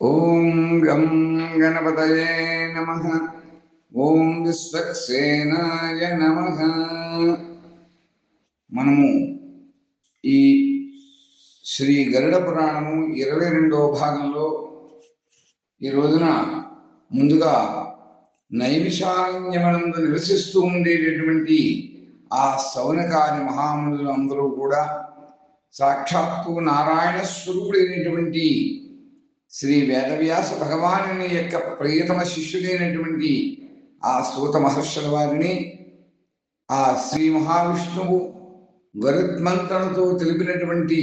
ఓం గం గణపతయే నమ. ఓం విశ్వక్సేనాయ నమ. మనము ఈ శ్రీ గరుడ పురాణము ఇరవై రెండవ భాగంలో ఈ రోజున ముందుగా నైమిషారణ్యమనందు నివసిస్తూ ఉండేటటువంటి ఆ సౌనకాది మహామునులు అందరూ కూడా సాక్షాత్తు నారాయణ స్వరూపుడైనటువంటి శ్రీ వేదవ్యాస భగవాను యొక్క ప్రియతమ శిష్యుడైనటువంటి ఆ సూత మహర్షుల వారిని ఆ శ్రీ మహావిష్ణువు గరుత్మంత్రణతో తెలిపినటువంటి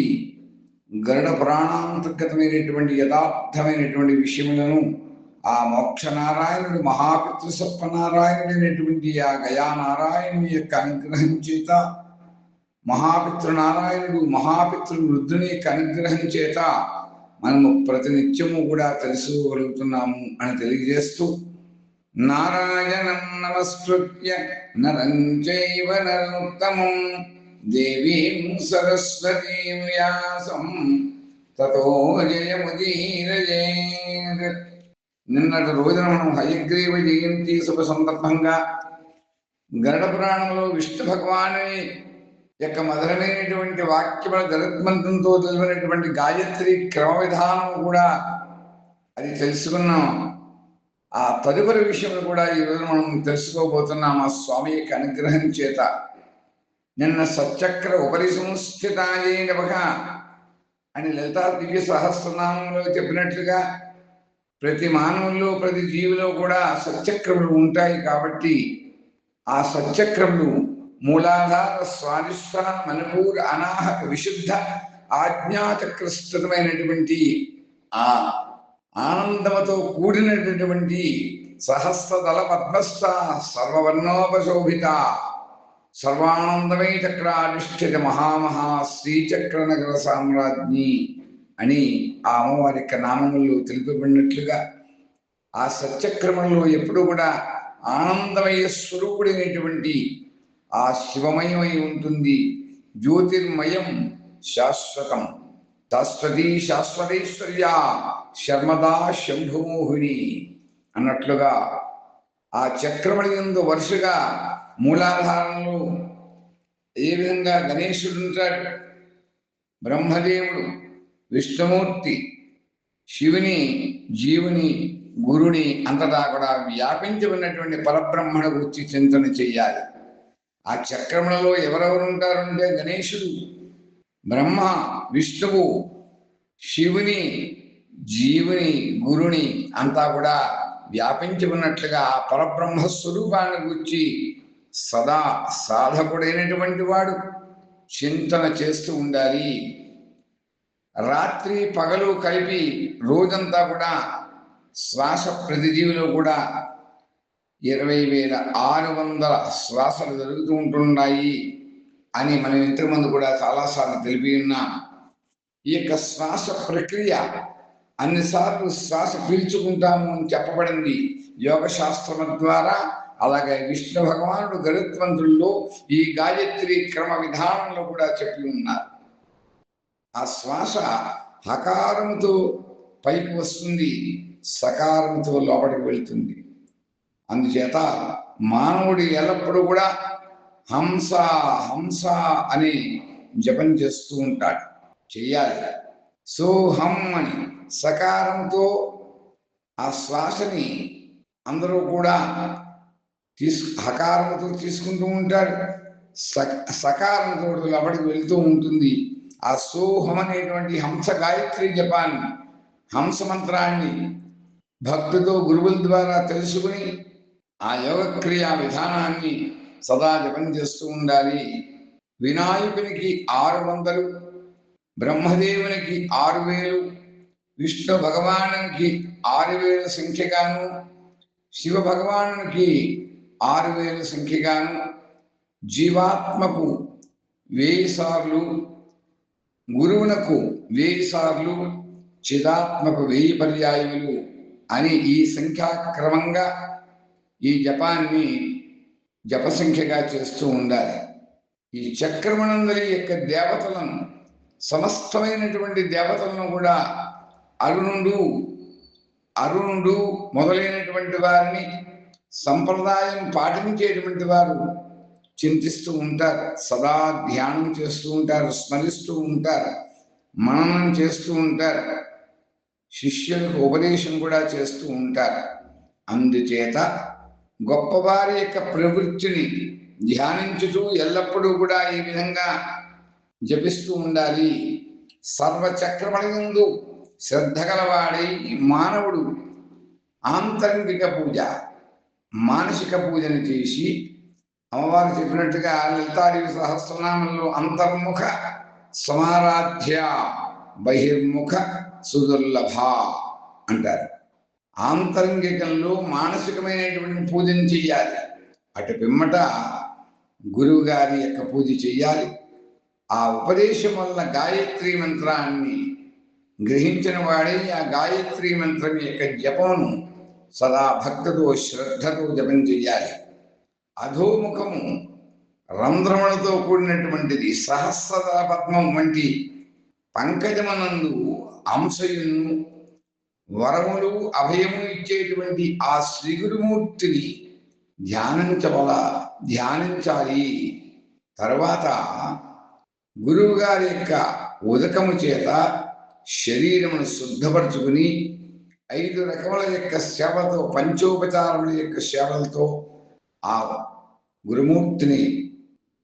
గరుడ ప్రాణాంతర్గతమైనటువంటి యథార్థమైనటువంటి విషయములను ఆ మోక్ష నారాయణుడు మహాపితృ ఆ గయా నారాయణుని యొక్క అనుగ్రహం చేత మహాపితృ నారాయణుడు మహాపితృ వృద్ధుని యొక్క అనుగ్రహం చేత మనము ప్రతినిత్యము కూడా తెలుసుకోగలుగుతున్నాము అని తెలియజేస్తూ నారాయణం నమస్కృత్య నరం చైవ నరోత్తమం దేవీం సరస్వతీం వ్యాసం తతో జయముదీరజేత్ నిన్నటి రోజున మనం హయగ్రీవ జయంతి శుభ సందర్భంగా గరుడ పురాణంలో విష్ణు భగవాను యొక్క మధురమైనటువంటి వాక్యముల జగద్మంత్రంతో తెలిసినటువంటి గాయత్రి క్రమ విధానం కూడా అది తెలుసుకున్నాం. ఆ తదుపరి విషయం కూడా ఈరోజు మనం తెలుసుకోబోతున్నాం ఆ స్వామి యొక్క అనుగ్రహం చేత. నిన్న సచక్ర ఉపరి సంస్థితాయే అని లలితా దివ్య సహస్రనామంలో చెప్పినట్లుగా ప్రతి మానవుల్లో ప్రతి జీవిలో కూడా సత్యక్రములు ఉంటాయి కాబట్టి ఆ సత్యక్రములు మూలాధార స్వాదిష్టాన మణిపూర్ అనాహక విశుద్ధ ఆజ్ఞాచక్రస్థితమైనటువంటి ఆ ఆనందముతో కూడినటువంటి సహస్రదళ పద్మస్థ సర్వవర్ణోపశోభిత సర్వానందమై చక్రాధిష్ఠిత మహామహా శ్రీచక్ర నగర సామ్రాజ్ఞి అని ఆ అమ్మవారి యొక్క నామములు తెలుపబడినట్లుగా ఆ సత్యక్రమంలో ఎప్పుడు కూడా ఆనందమయ స్వరూపుడైనటువంటి ఆ శివమయమై ఉంటుంది. జ్యోతిర్మయం శాశ్వతం. శాశ్వతీ శాశ్వతేశ్వర్య. శర్మదా శంభుమోహిని. అన్నట్లుగా ఆ చక్రమణి ఎందు వరుసగా మూలాధారంలో ఏ విధంగా గణేశుడు ఉంటాడు? బ్రహ్మదేవుడు విష్ణుమూర్తి శివుని జీవుని గురుని అంతటా కూడా వ్యాపించి ఉన్నటువంటి పరబ్రహ్మణ గురించి చింతన చేయాలి. ఆ చక్రములలో ఎవరెవరు ఉంటారంటే గణేశుడు బ్రహ్మ విష్ణువు శివుని జీవుని గురుని అంతా కూడా వ్యాపించి ఉన్నట్లుగా ఆ పరబ్రహ్మ స్వరూపాన్ని గురించి సదా సాధకుడైనటువంటి వాడు చింతన చేస్తూ ఉండాలి. రాత్రి పగలు కలిపి రోజంతా కూడా శ్వాస ప్రతిజీవిలో కూడా ఇరవై వేల ఆరు వందల శ్వాసలు జరుగుతూ ఉంటున్నాయి అని మనం ఇంతకుముందు కూడా చాలాసార్లు తెలిపి ఉన్నాం. ఈ యొక్క శ్వాస ప్రక్రియ అన్నిసార్లు శ్వాస పీల్చుకుంటాము అని చెప్పబడింది. యోగ శాస్త్రం ద్వారా అలాగే విష్ణు భగవానుడు గరుత్వంతుల్లో ఈ గాయత్రి క్రమ విధానంలో కూడా చెప్పి ఉన్నారు. ఆ శ్వాస హకారముతో పైకి వస్తుంది సకారంతో లోపలికి వెళ్తుంది. అందుచేత మానవుడు ఎల్లప్పుడూ కూడా హంస హంస అని జపం చేస్తూ ఉంటాడు. చెయ్యాలి. సోహం అని సకారంతో ఆ శ్వాసని అందరూ కూడా తీసు హకారంతో తీసుకుంటూ ఉంటారు. సకారంతో లోపలికి వెళ్తూ ఉంటుంది. ఆ సోహం అనేటువంటి హంస గాయత్రి జపాన్ని హంస మంత్రాన్ని భక్తితో గురువుల ద్వారా తెలుసుకుని ఆ యోగక్రియా విధానాన్ని సదా జపం చేస్తూ ఉండాలి. వినాయకునికి ఆరు వందలు బ్రహ్మదేవునికి ఆరు వేలు విష్ణు భగవానునికి ఆరు వేల సంఖ్యగాను శివ భగవానునికి ఆరు వేల సంఖ్యగాను జీవాత్మకు వేయి సార్లు గురువునకు వేయి సార్లు చిదాత్మకు వెయ్యి పర్యాయములు అని ఈ సంఖ్యాక్రమంగా ఈ జపాన్ని జపసంఖ్యగా చేస్తూ ఉండాలి. ఈ చక్రమణందరి యొక్క దేవతలను సమస్తమైనటువంటి దేవతలను కూడా అరుణుడు అరుణుడు మొదలైనటువంటి వారిని సంప్రదాయం పాటించేటువంటి వారు చింతిస్తూ ఉంటారు సదా ధ్యానం చేస్తూ ఉంటారు స్మరిస్తూ ఉంటారు మననం చేస్తూ ఉంటారు శిష్యులకు ఉపదేశం కూడా చేస్తూ ఉంటారు. అందుచేత గొప్పవారి యొక్క ప్రవృత్తిని ధ్యానించుతూ ఎల్లప్పుడూ కూడా ఈ విధంగా జపిస్తూ ఉండాలి. సర్వచక్రమణిందు శ్రద్ధ గలవాడై మానవుడు ఆంతరంగిక పూజ మానసిక పూజను చేసి అమ్మవారు చెప్పినట్టుగా లలితాదేవి సహస్రనామంలో అంతర్ముఖ సమారాధ్య బహిర్ముఖ సుదుర్లభ అంటారు. ఆంతరంగికంలో మానసికమైనటువంటి పూజను చెయ్యాలి. అటు పిమ్మట గురువు గారి యొక్క పూజ చేయాలి ఆ ఉపదేశం వల్ల గాయత్రి మంత్రాన్ని గ్రహించిన వాడే ఆ గాయత్రి మంత్రం యొక్క జపమును సదా భక్తతో శ్రద్ధతో జపం చేయాలి అధోముఖము రంధ్రములతో కూడినటువంటిది సహస్ర పద్మం వంటి పంకజమనందు అంశయును వరములు అభయము ఇచ్చేటువంటి ఆ శ్రీ గురుమూర్తిని ధ్యానించవల ధ్యానించాలి. తర్వాత గురువు గారి యొక్క ఉదకము చేత శరీరమును శుద్ధపరచుకుని ఐదు రకముల యొక్క సేవతో పంచోపచారముల యొక్క సేవలతో ఆ గురుమూర్తిని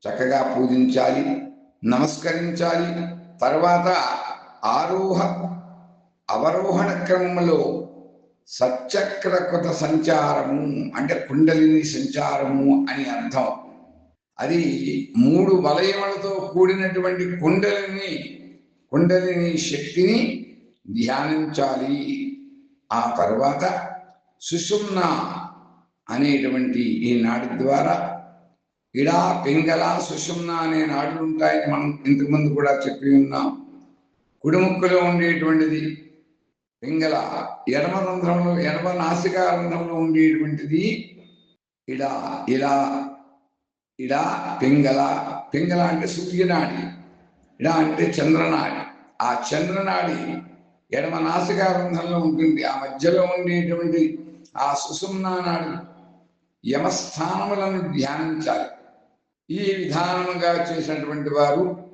చక్కగా పూజించాలి నమస్కరించాలి. తర్వాత ఆరోహ అవరోహణ క్రమంలో సచక్రకృత సంచారము అంటే కుండలిని సంచారము అని అర్థం. అది మూడు వలయములతో కూడినటువంటి కుండలిని కుండలిని శక్తిని ధ్యానించాలి. ఆ తర్వాత సుషుమ్న అనేటువంటి ఈ నాడి ద్వారా ఇడా పింగళ సుషుమ్న అనే నాడులు ఉంటాయని మనం ఇంతకుముందు కూడా చెప్పి ఉన్నాం. కుడిముక్కులో ఉండేటువంటిది పింగళ ఎడమ రంధ్రంలో ఎడమ నాసికా రంధ్రంలో ఉండేటువంటిది. ఇడా ఇలా ఇడా పింగళ. పింగళ అంటే సూర్యనాడి ఇడా అంటే చంద్రనాడి. ఆ చంద్రనాడి ఎడమ నాసికా రంధ్రంలో ఉంటుంది. ఆ మధ్యలో ఉండేటువంటి ఆ సుసుమ్నా యమస్థానములను ధ్యానించాలి. ఈ విధానముగా చేసినటువంటి వారు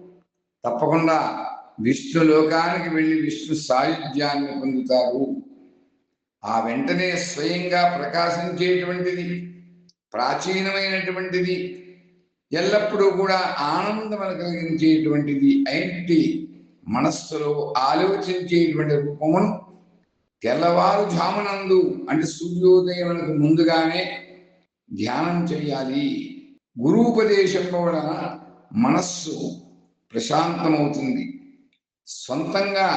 తప్పకుండా విష్ణు లోకానికి వెళ్ళి విష్ణు సాయుధ్యాన్ని పొందుతారు. ఆ వెంటనే స్వయంగా ప్రకాశించేటువంటిది ప్రాచీనమైనటువంటిది ఎల్లప్పుడూ కూడా ఆనందం కలిగించేటువంటిది అయినట్టి మనస్సులో ఆలోచించేటువంటి రూపమును తెల్లవారుజామునందు అంటే సూర్యోదయమునకు ముందుగానే ధ్యానం చేయాలి. గురూపదేశం వలన మనస్సు ప్రశాంతమవుతుంది. సొంతంగా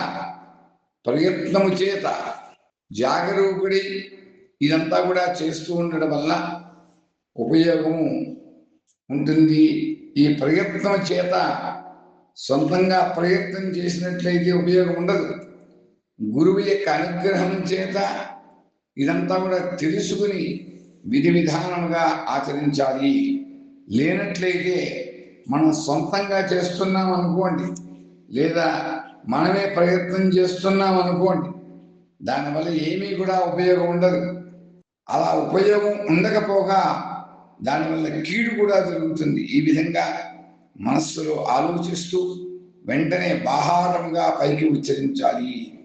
ప్రయత్నము చేత జాగరూకుడి ఇదంతా కూడా చేస్తూ ఉండడం వల్ల ఉపయోగము ఉంటుంది. ఈ ప్రయత్నం చేత సొంతంగా ప్రయత్నం చేసినట్లయితే ఉపయోగం ఉండదు. గురువు యొక్క అనుగ్రహం చేత ఇదంతా కూడా తెలుసుకుని విధి విధానముగా ఆచరించాలి. లేనట్లయితే మనం సొంతంగా చేస్తున్నాం అనుకోండి లేదా మనమే ప్రయత్నం చేస్తున్నాం అనుకోండి దానివల్ల ఏమీ కూడా ఉపయోగం ఉండదు. అలా ఉపయోగం ఉండకపోగా దానివల్ల కీడు కూడా జరుగుతుంది. ఈ విధంగా మనస్సులో ఆలోచిస్తూ వెంటనే బాహాటంగా పైకి ఉచ్చరించాలి.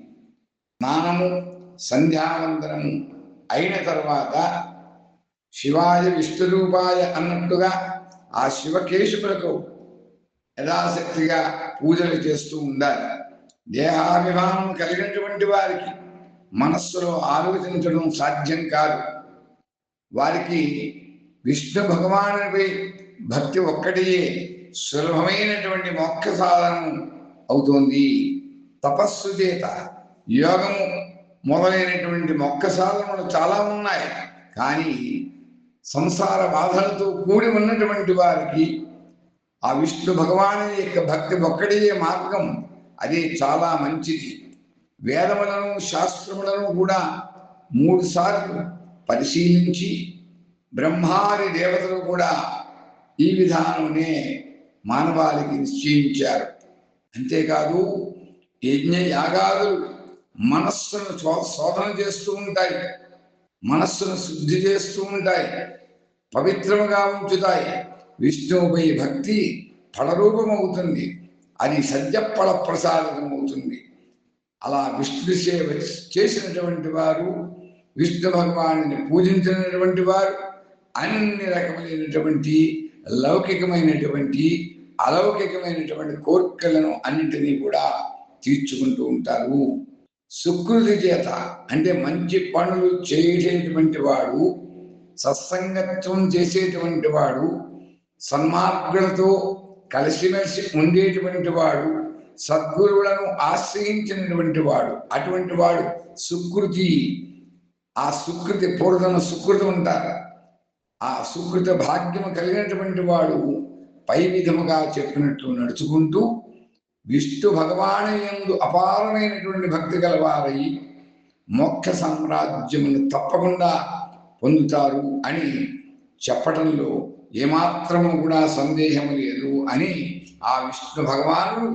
స్నానము సంధ్యావందనము అయిన తర్వాత శివాయ విష్ణురూపాయ అన్నట్టుగా ఆ శివకేశులకు యథాశక్తిగా పూజలు చేస్తూ ఉండాలి. దేహాభిమానం కలిగినటువంటి వారికి మనస్సులో ఆలోచించడం సాధ్యం కాదు. వారికి విష్ణు భగవానుడిపై భక్తి ఒక్కటియే సులభమైనటువంటి మోక్ష సాధనం అవుతోంది. తపస్సు చేత యోగము మొదలైనటువంటి మొక్క సాధనలు చాలా ఉన్నాయి. కానీ సంసార బాధలతో కూడి ఉన్నటువంటి వారికి ఆ విష్ణు భగవాను యొక్క భక్తి ఒక్కడే మార్గం అది చాలా మంచిది. వేదములను శాస్త్రములను కూడా మూడు సార్లు పరిశీలించి బ్రహ్మాది దేవతలు కూడా ఈ విధానమునే మానవాళికి నిశ్చయించారు. అంతేకాదు యజ్ఞ యాగాదులు మనస్సును శోధన చేస్తూ ఉంటాయి. మనస్సును శుద్ధి చేస్తూ ఉంటాయి. పవిత్రముగా ఉంచుతాయి. విష్ణువుపై భక్తి ఫలరూపమవుతుంది. అది సద్యఫల ప్రసాదం అవుతుంది అలా విష్ణు సేవ చేసినటువంటి వారు విష్ణు భగవాను పూజించినటువంటి వారు అన్ని రకమైనటువంటి లౌకికమైనటువంటి అలౌకికమైనటువంటి కోరికలను అన్నింటినీ కూడా తీర్చుకుంటూ ఉంటారు. శుక్రుడి చేత అంటే మంచి పనులు చేసేటువంటి వాడు సత్సంగత్వం చేసేటువంటి వాడు సన్మార్గులతో కలిసిమెలిసి ఉండేటువంటి వాడు సద్గురువులను ఆశ్రయించినటువంటి వాడు అటువంటి వాడు సుకృతి. ఆ సుకృతి పూర్వన సుకృతి ఉంటారు ఆ సుకృత భాగ్యము కలిగినటువంటి వాడు పై విధముగా చెప్పినట్లు నడుచుకుంటూ విష్ణు భగవాను ఎందు అపారమైనటువంటి భక్తి గలవారై మోక్ష సామ్రాజ్యమును తప్పకుండా పొందుతారు అని చెప్పడంలో ఏమాత్రము కూడా సందేహం లేదు. అని ఆ విష్ణు భగవానుడు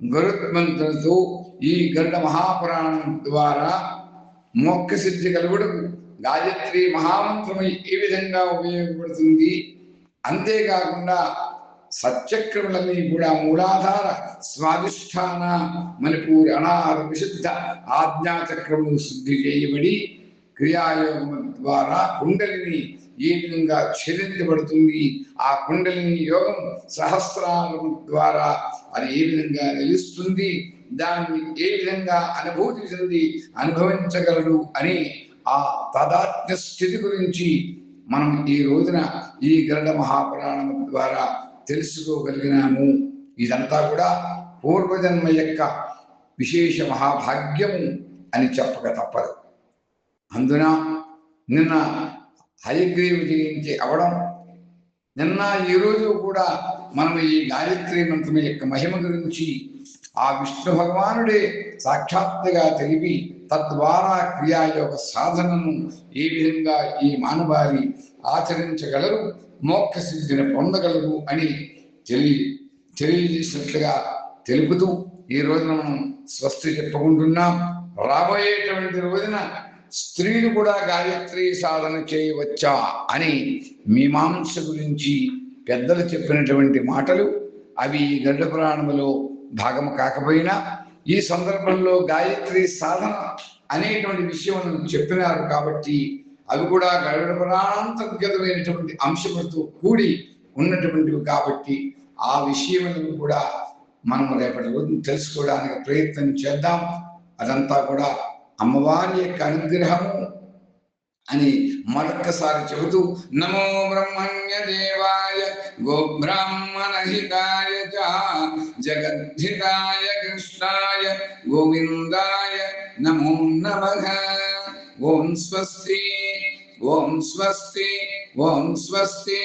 గరుత్మంతులతో ఈ గరుడ మహాపురాణం ద్వారా మోక్ష సిద్ధి కలుగుటకు గాయత్రి మహామంత్రమై ఏ విధంగా ఉపయోగపడుతుంది. అంతేకాకుండా సత్యక్రములన్నీ కూడా మూలాధార స్వాధిష్టాన మణిపూరి అనార విశుద్ధ ఆజ్ఞాచక్రములు శుద్ధి చేయబడి క్రియాయోగం ద్వారా కుండలిని ఏ విధంగా ఛేదించబడుతుంది ఆ కుండలిని యోగం సహస్రాలం ద్వారా అది ఏ విధంగా నిలుస్తుంది? దాన్ని ఏ విధంగా అనుభూతి చెంది అనుభవించగలడు అని ఆ తదాత్మ స్థితి గురించి మనం ఈ రోజున ఈ గరుడ మహాపురాణం ద్వారా తెలుసుకోగలిగినాము. ఇదంతా కూడా పూర్వజన్మ యొక్క విశేష మహాభాగ్యము అని చెప్పక తప్పదు. అందున నిన్న హయగ్రీవ జయించి అవడం. నిన్న ఈరోజు కూడా మనం ఈ గాయత్రి మంత్రం యొక్క మహిమ గురించి ఆ విష్ణు భగవానుడే సాక్షాత్తుగా తెలిపి తద్వారా క్రియాయోగ సాధనను ఏ విధంగా ఈ మానవాళి ఆచరించగలరు మోక్ష సిద్ధిని పొందగలరు అని తెలియ తెలియజేసినట్లుగా తెలుపుతూ ఈ రోజున మనం స్వస్తి చెప్పుకుంటున్నాం. రాబోయేటువంటి రోజున స్త్రీలు కూడా గాయత్రి సాధన చేయవచ్చా అని మీమాంస గురించి పెద్దలు చెప్పినటువంటి మాటలు అవి ఈ గడ్డ పురాణములో భాగము కాకపోయినా ఈ సందర్భంలో గాయత్రి సాధన అనేటువంటి విషయం చెప్పినారు కాబట్టి అవి కూడా గరుడ పురాణాంతర్గతమైనటువంటి అంశములతో కూడి ఉన్నటువంటివి కాబట్టి ఆ విషయములను కూడా మనం రేపటి రోజు తెలుసుకోవడానికి ప్రయత్నం చేద్దాం. అదంతా కూడా అమ్మవారి యొక్క అనుగ్రహము అని మరొక్కసారి చెబుతూ నమో బ్రహ్మణ్య దేవాయ గోబ్రాహ్మణహితాయ జగద్ధితాయ కృష్ణాయ గోవిందాయ నమో నమ. ఓం స్వస్తి ఓం స్వస్తి ఓం స్వస్తి.